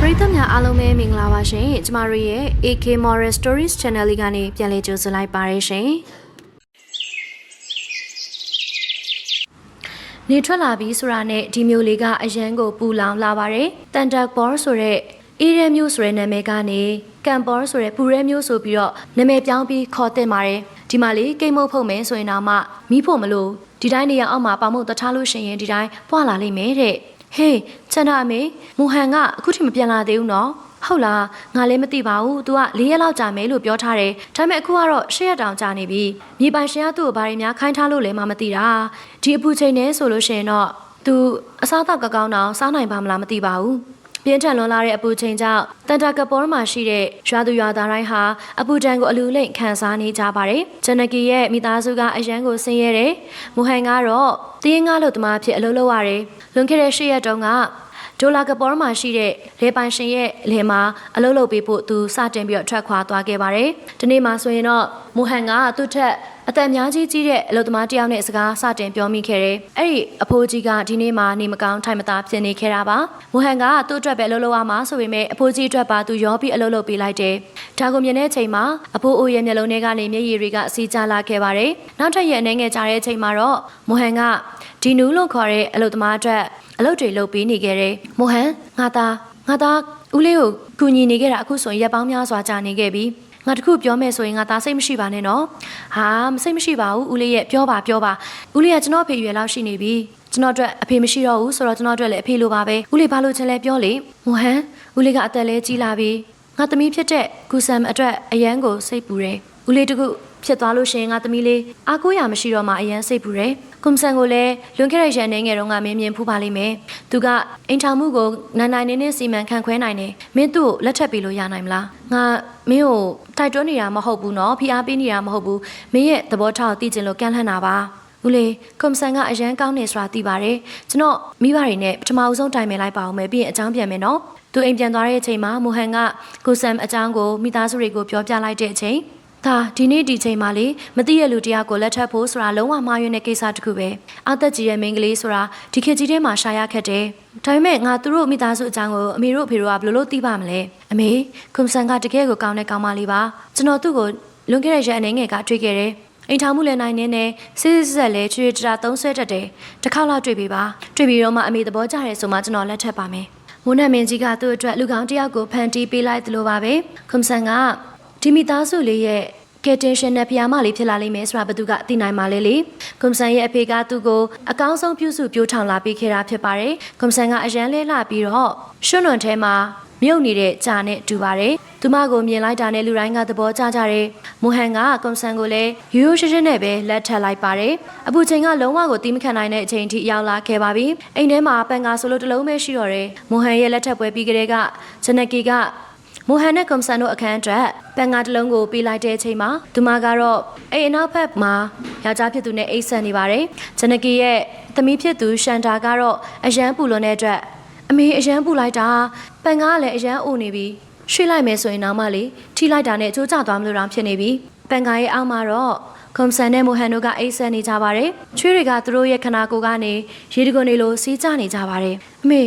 ပရိသတ်များအားလုံးပဲမင်္ဂလာပါရှင်ကျမတို့ရဲ့ AK Moral Stories Channel လေးကနေပြန်လည်ကြိုဆိုလိုက်ပါရရှင်နေထွက်လာပြီဆိုတာနဲ့ဒီမျိုးလေးကအရန်ကိုပူလောင်လာပါတယ်တန်တက်ဘောဆိုတဲ့အေးရဲမျိုးဆိုတဲ့နာမည်ကနေကမ်ဘောဆိုတဲ့ပူရဲမျိုးဆိုပြီးတော့နာမည်ပြောင်းပြီးခေါ်တင်ပါတယ်ဒီမှာလေးကိတ်မုတ်ဖုတ်မယ်ဆိုရင်တော့မှမိဖို့မလို့ဒီတိုင်းနေရအောက်မှာပေါမုတ်တထားလို့ရှိရင်ဒီတိုင်းပွာလာလိမ့်မယ်တဲ့ ဟေးချန်တာအမေမူဟန်ကအခုထိမပြန်လာသေးဘူးနော်ဟုတ်လားငါလည်းမသိပါဘူး तू က၄ရက်လောက်ကြာမယ်လို့ပြောထားတယ်ဒါပေမဲ့အခုကတော့၈ရက်တောင်ကြာနေပြီမြေပိုင်ရှင်ကသူ့ကိုဘာတွေများခိုင်းထားလို့လဲမမသိတာဒီအပူချိန်နဲ့ဆိုလို့ရှိရင်တော့ तू အစားအသောက်ကကောင်းတောင်စားနိုင်ပါမလားမသိပါဘူး ပြင်းထန်လွန်လာတဲ့အပူချိန်ကြောင့်တန်တာကပေါ်မှာရှိတဲ့ရွာသူရွာသားတိုင်းဟာအပူဒဏ်ကိုအလူလိမ့်ခံစားနေကြပါတယ်။ဂျနကီရဲ့မိသားစုကအရန်ကိုဆင်းရဲတယ်။မူဟန်ကတော့တင်းငါလို့တမဖြစ်အလုပ်လုပ်ရတယ်။လွန်ခဲ့တဲ့၈ရက်တုန်းကဒေါ်လာကပေါ်မှာရှိတဲ့လေပိုင်ရှင်ရဲ့လေမှာအလုပ်လုပ်ပေးဖို့သူစတင်ပြီးတော့ထွက်ခွာသွားခဲ့ပါတယ်။ဒီနေ့မှာဆိုရင်တော့ မူဟန်ကသူ့ထက်အသက်အများကြီးကြီးတဲ့အလုပ်သမားတယောက်နဲ့စကားစတင်ပြောမိခဲ့တယ်။အဲ့ဒီအဖိုးကြီးကဒီနေ့မှနေမကောင်းထိုင်မသာဖြစ်နေခဲ့တာပါ။မူဟန်ကသူ့အတွက်ပဲအလုပ်လုပ်ရမှာဆိုပေမဲ့အဖိုးကြီးအတွက်ပါသူရောပြီးအလုပ်လုပ်ပေးလိုက်တယ်။ဒါကိုမြင်တဲ့အချိန်မှာအဖိုးအိုရဲ့မျက်လုံးထဲကနေမျက်ရည်တွေကအစီးကျလာခဲ့ပါတယ်။နောက်ထပ်ရဲ့အနေငယ်ကြတဲ့အချိန်မှာတော့မူဟန်ကဒီနူးလို့ခေါ်တဲ့အလုပ်သမားအတွက်အလုပ်တွေလုပ်ပေးနေခဲ့တယ်။မူဟန်ငါသားငါသားဦးလေးကိုကူညီနေခဲ့တာအခုဆိုရင်ရက်ပေါင်းများစွာကြာနေခဲ့ပြီ။ ငါတခုပြောမယ်ဆိုရင်ငါသားစိတ်မရှိပါနဲ့နော်ဟာမစိတ်မရှိပါဘူးဦးလေးရဲ့ပြောပါပြောပါဦးလေးကကျွန်တော်အဖေရွယ်လောက်ရှိနေပြီကျွန်တော်အတွက်အဖေမရှိတော့ဘူးဆိုတော့ကျွန်တော်အတွက်လည်းအဖေလိုပါပဲဦးလေးဘာလို့ချင်လဲပြောလေမဟန်ဦးလေးကအသက်လဲကြီးလာပြီငါသမီးဖြစ်တဲ့ကူဆမ်အတွက်အရန်ကိုစိတ်ပူတယ်ဦးလေးတခု ဖြစ်သွားလို့ရှိရင်ငါသမီးလေးအားကိုးရမရှိတော့မှအရန်စိတ်ပူတယ်ကွန်ဆန်ကိုလည်းလွန်ခဲ့တဲ့ရန်နေငယ်တုန်းကမင်းမြင်ဖူးပါလိမ့်မယ်သူကအိမ်ထောင်မှုကိုနိုင်နိုင်နေနေစီမံခန့်ခွဲနိုင်တယ်မင်းသူ့ကိုလက်ထပ်ပေးလို့ရနိုင်မလားငါမင်းကိုတိုက်တွန်းနေတာမဟုတ်ဘူးနော်ဖိအားပေးနေတာမဟုတ်ဘူးမင်းရဲ့သဘောထားကိုသိချင်လို့ကန့်လှမ်းတာပါဦးလေးကွန်ဆန်ကအရန်ကောင်းနေဆိုတာသိပါတယ်ကျွန်တော်မိဘတွေနဲ့ပထမအဆုံးတိုင်ပင်လိုက်ပါအောင်မယ်ပြီးရင်အကြောင်းပြန်မယ်နော်သူအိမ်ပြန်သွားတဲ့အချိန်မှာမိုဟန်ကကိုဆမ်အကြောင်းကိုမိသားစုတွေကိုပြောပြလိုက်တဲ့အချိန် ဒါဒီနေ့ဒီချိန်မှာလေမသိရလူတယောက်ကိုလက်ထပ်ဖို့ဆိုတာလုံးဝမှားယွင်းတဲ့ကိစ္စတစ်ခုပဲအသက်ကြီးရဲ့မိန်းကလေးဆိုတာဒီခေတ်ကြီးထဲမှာရှာရခက်တယ်ဒါပေမဲ့ငါသူတို့မိသားစုအကြောင်းကိုအမေတို့အဖေတို့ကဘယ်လိုလုပ်သိပါမလဲအမေကွန်ဆန်ကတကယ်ကိုကောင်းတဲ့ကောင်းမလေးပါကျွန်တော်သူ့ကိုလွန်ခဲ့တဲ့ရက်အနေငယ်ကတွေ့ခဲ့တယ်အိမ်ထောင်မှုလည်းနိုင်နေနဲ့စစ်စစ်ဆက်လည်းချွေချွေတရာသုံးဆွဲတတ်တယ်တစ်ခါလောက်တွေ့ပြီပါတွေ့ပြီးတော့မှအမေသဘောကျတယ်ဆိုမှကျွန်တော်လက်ထပ်ပါမယ်မိုးနတ်မင်းကြီးကသူ့အတွက်လူကောင်းတစ်ယောက်ကိုဖန်တီးပေးလိုက်သလိုပါပဲကွန်ဆန်က ဒီမိသားစုလေးရဲ့ကယ်တင်ရှင်နဲ့ဖျားမလေးဖြစ်လာလိမ့်မယ်ဆိုတာဘသူကသိနိုင်ပါလေလေကွန်ဆန်ရဲ့အဖေကသူ့ကိုအကောင်းဆုံးပြုစုပြိုးထောင်လာပေးခဲ့တာဖြစ်ပါတယ်ကွန်ဆန်ကအရန်လဲလာပြီးတော့ရွှွန့်လွန်ထဲမှာမြုပ်နေတဲ့ကြာနဲ့တူပါတယ်သူမကိုမြင်လိုက်တာနဲ့လူတိုင်းကသဘောကျကြတယ်မိုဟန်ကကွန်ဆန်ကိုလည်းရိုးရိုးရှင်းရှင်းနဲ့ပဲလက်ထပ်လိုက်ပါတယ်အပူချိန်ကလုံးဝကိုတီးမခံနိုင်တဲ့အချိန်ထိရောက်လာခဲ့ပါပြီအိမ်ထဲမှာပန်ကာဆိုလိုတစ်လုံးပဲရှိတော့တယ်မိုဟန်ရဲ့လက်ထပ်ပွဲပြီးကလေးကဂျနကီက မိုဟန်နဲ့ကွန်ဆန်တို့အခန်းအတွက်ပန်ကာတစ်လုံးကိုပေးလိုက်တဲ့အချိန်မှာသူမကတော့အိမ်အနောက်ဘက်မှာယောက်ျားဖြစ်သူနဲ့အိတ်ဆက်နေပါတယ်ဂျနကီရဲ့သမီးဖြစ်သူရှန်တာကတော့အရန်ပူလွန်တဲ့အတွက်အမေအရန်ပူလိုက်တာပန်ကားကလည်းအရန်အိုနေပြီရွှေ့လိုက်မယ်ဆိုရင်တော့မလေထိလိုက်တာနဲ့ကြိုးကျသွားမလို့တော့ဖြစ်နေပြီပန်ကားရဲ့အောက်မှာတော့ကွန်ဆန်နဲ့မိုဟန်တို့ကအိတ်ဆက်နေကြပါတယ်ချွေးတွေကသူတို့ရဲ့ခနာကိုယ်ကနေရေတကွန်တွေလိုစီးကျနေကြပါတယ်အမေ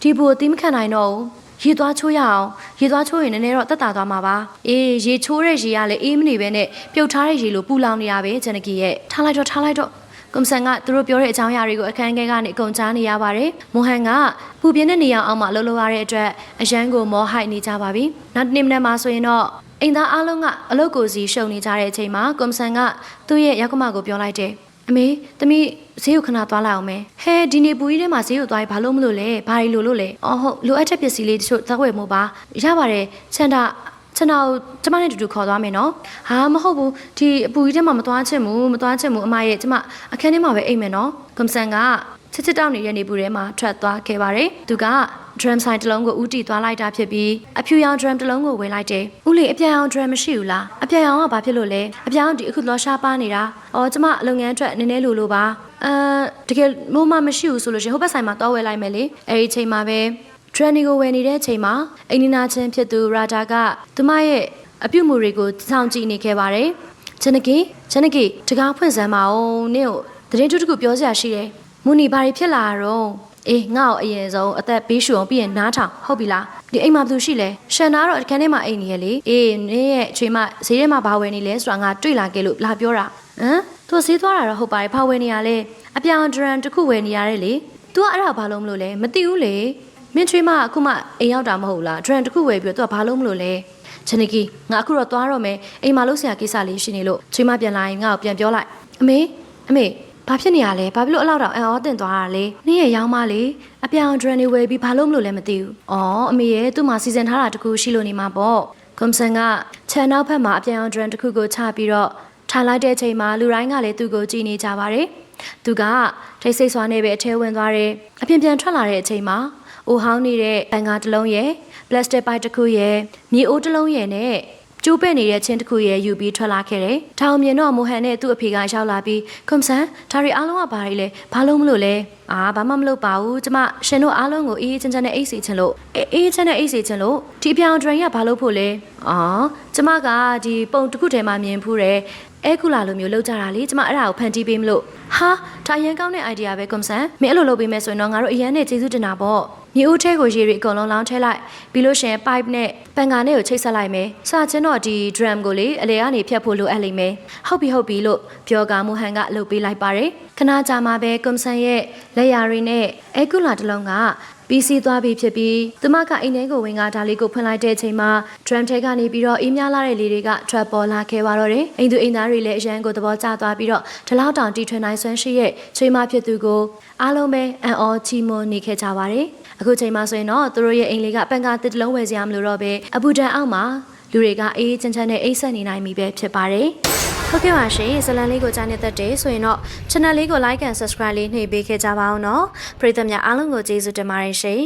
ဒီဘူအသီးမခံနိုင်တော့ဘူး ရေသွားချိုးရအောင်ရေသွားချိုးရင်နည်းနည်းတော့တက်တာသွားမှာပါအေးရေချိုးတဲ့ရေကလည်းအေးမနေပဲနဲ့ပြုတ်ထားတဲ့ရေလိုပူလောင်နေရပဲဂျန်နကီရဲ့ထားလိုက်တော့ထားလိုက်တော့ကွန်ဆန်ကသူတို့ပြောတဲ့အကြောင်းအရာတွေကိုအခန်းထဲကနေအကုန်ကြားနေရပါတယ်မိုဟန်ကပူပြင်းတဲ့နေရာအောင်မှလှုပ်လှုပ်ရတဲ့အတွက်အရန်ကိုမောဟိုက်နေကြပါပြီနောက်တစ်နေ့မနက်မှာဆိုရင်တော့အိမ်သားအားလုံးကအလုပ်ကိုစီရှုံနေကြတဲ့အချိန်မှာကွန်ဆန်ကသူ့ရဲ့ရောက်ကမကိုပြောလိုက်တယ် အမေသမီးဈေးကိုခဏသွားလိုက်အောင်မယ်ဟဲဒီနေပူကြီးထဲမှာဈေးကိုသွားရင်ဘာလို့မလို့လဲဘာရီလို့လို့လဲအော်ဟုတ်လိုအပ်တဲ့ပစ္စည်းလေးတချို့သက်ဝယ်မို့ပါရပါတယ်ချန်တာချန်တာကိုကျမနဲ့တူတူခေါ်သွားမယ်နော်ဟာမဟုတ်ဘူးဒီအပူကြီးထဲမှာမသွားချင်ဘူးမသွားချင်ဘူးအမရဲ့ကျမအခန်းထဲမှာပဲအိမ်မယ်နော်ကွန်ဆန်ကချစ်ချစ်တောက်နေတဲ့နေပူထဲမှာထွက်သွားခဲ့ပါတယ်သူက drum sign တစ်လုံးကိုဦးတီသွားလိုက်တာဖြစ်ပြီးအဖြူရောင် drum တစ်လုံးကိုဝယ်လိုက်တယ်။ဦးလေးအပြာရောင် drum မရှိဘူးလား။အပြာရောင်ကဘာဖြစ်လို့လဲ။အပြာရောင်ဒီအခုလောရှားပါနေတာ။အော်ကျမလုပ်ငန်းအတွက်နည်းနည်းလိုလိုပါ။အာတကယ်မိုးမမရှိဘူးဆိုလို့ရှိရင်ဟိုဘက်ဆိုင်မှာတော့ဝယ်လိုက်မယ်လေ။အဲဒီချိန်မှာပဲထရန်နီကိုဝယ်နေတဲ့အချိန်မှာအိန္ဒိနာချင်းဖြစ်သူရာတာကသူမရဲ့အပြုတ်မှုတွေကိုစောင့်ကြည့်နေခဲ့ပါတယ်။ချနကီချနကီတကားဖွင့်စမ်းပါဦးနင့်ကိုသတင်းတူတခုပြောစရာရှိတယ်။မူနီဘာတွေဖြစ်လာတော့ အေးငါ့ကိုအရင်ဆုံးအသက်ဘေးရှူအောင်ပြီးရင်နားထောင်ဟုတ်ပြီလားဒီအိမ်မှာဘယ်သူရှိလဲရှန်နာကတော့အခန်းထဲမှာအိမ်နေရလေအေးနင်းရဲ့အချိန်မှဈေးထဲမှာဘာဝယ်နေလဲဆိုတာငါတွေ့လာခဲ့လို့လာပြောတာဟမ်သူဈေးသွားတာတော့ဟုတ်ပါတယ်ဘာဝယ်နေရလဲအပြောင်ဒရန်တစ်ခုဝယ်နေရတယ်လေ तू ကအဲ့ဒါဘာလို့မလို့လဲမသိဘူးလေမင်းချွေးမအခုမှအိမ်ရောက်တာမဟုတ်လားဒရန်တစ်ခုဝယ်ပြီးတော့ तू ကဘာလို့မလို့လဲချန်နီကီငါအခုတော့သွားတော့မယ်အိမ်မှာလုပ်စရာကိစ္စလေးရှိနေလို့ချွေးမပြန်လာရင်ငါ့ကိုပြန်ပြောလိုက်အမေအမေ ဘာဖြစ်နေရလဲဘာဖြစ်လို့အလောက်တောင်အံ့ဩတင်သွားတာလဲနင်းရဲ့ရောင်းမလေးအပြောင်ဒရန်တွေဝယ်ပြီးဘာလို့မလို့လဲမသိဘူးအော်အမေရဲ့သူ့မှာစီစဉ်ထားတာတခုရှိလို့နေမှာပေါ့ကွန်ဆန်ကခြံနောက်ဘက်မှာအပြောင်ဒရန်တစ်ခုကိုချပြီးတော့ထားလိုက်တဲ့အချိန်မှာလူတိုင်းကလည်းသူ့ကိုကြည့်နေကြပါတယ်သူကထိတ်ဆိတ်စွာနဲ့ပဲအထဲဝင်သွားတယ်အပြင်ပြန်ထွက်လာတဲ့အချိန်မှာအိုဟောင်းနေတဲ့ပန်ကားတစ်လုံးရဲ့ပလတ်စတစ်ပိုက်တစ်ခုရဲ့မြေအိုးတစ်လုံးရဲ့နဲ့ ကျိုးပဲ့နေတဲ့ချင်းတစ်ခုရဲ့ယူပြီးထွက်လာခဲ့တယ်။ထောင်မြင်တော့မိုဟန်နဲ့သူ့အဖေကရောက်လာပြီးကွန်ဆန်ဒါရီအားလုံးကဘာတွေလဲဘာလို့မလို့လဲအာဘာမှမလုပ်ပါဘူးကျမရှင်တို့အားလုံးကိုအေးအေးချမ်းချမ်းနဲ့အိတ်စီချင်လို့အေးအေးချမ်းနဲ့အိတ်စီချင်လို့ဒီအပြောင်ဒရင်ကဘာလို့ဖို့လဲအာကျမကဒီပုံတစ်ခုထဲမှာမြင်ဖူးတယ်အဲကူလာလိုမျိုးလောက်ကြတာလေကျမအဲ့ဒါကိုဖန်တီးပေးမလို့ဟာဒါရန်ကောင်းတဲ့ idea ပဲကွန်ဆန်မင်းအဲ့လိုလုပ်ပေးမယ်ဆိုရင်တော့ငါတို့အရန်နဲ့ကျေးဇူးတင်တာပေါ့ မြေဦးထဲကိုရေတွေအကုန်လုံးလောင်းထဲလိုက်ပြီးလို့ရှရင် pipe နဲ့ပန်ကာနဲ့ကိုချိတ်ဆက်လိုက်မယ်စချင်းတော့ဒီ drum ကိုလေအလေကနေဖြတ်ဖို့လိုအပ်လိမ့်မယ်ဟုတ်ပြီဟုတ်ပြီလို့ပြောကမိုဟန်ကလှုပ်ပေးလိုက်ပါတယ်ခဏကြာမှပဲကွန်ဆန်ရဲ့လက်ရာတွေနဲ့အဲကူလာတစ်လုံးကပြီးစီးသွားပြီဖြစ်ပြီးသူမကအိမ်ထဲကိုဝင်ကဒါလေးကိုဖွင့်လိုက်တဲ့အချိန်မှာ drum ထဲကနေပြီးတော့အေးများလာတဲ့လေတွေက trap ပေါ်လာခဲ့ပါတော့တယ်အိမ်သူအိမ်သားတွေလည်းအရန်ကိုသဘောကျသွားပြီးတော့ဒီလောက်တောင်တီထွင်နိုင်ဆွမ်းရှိရဲ့ချွေးမဖြစ်သူကိုအားလုံးပဲအံ့ဩချီးမွမ်းနေခဲ့ကြပါတယ် အခုချိန်မှာဆိုရင်တော့သူတို့ရဲ့အိမ်လေးကပန်ကာတစ်တလုံးဝယ်စရာမလိုတော့ပဲအပူဒန်အောက်မှာလူတွေကအေးအေးချမ်းချမ်းနဲ့အိတ်ဆက်နေနိုင်ပြီပဲဖြစ်ပါတယ်ဟုတ်ကဲ့ပါရှင်ဇလန်လေးကိုကြားနေတတ်တယ်ဆိုရင်တော့ channel လေးကို like and subscribe လေးနှိပ်ပေးခဲ့ကြပါအောင်နော်ပရိသတ်များအားလုံးကိုကျေးဇူးတင်ပါတယ်ရှင်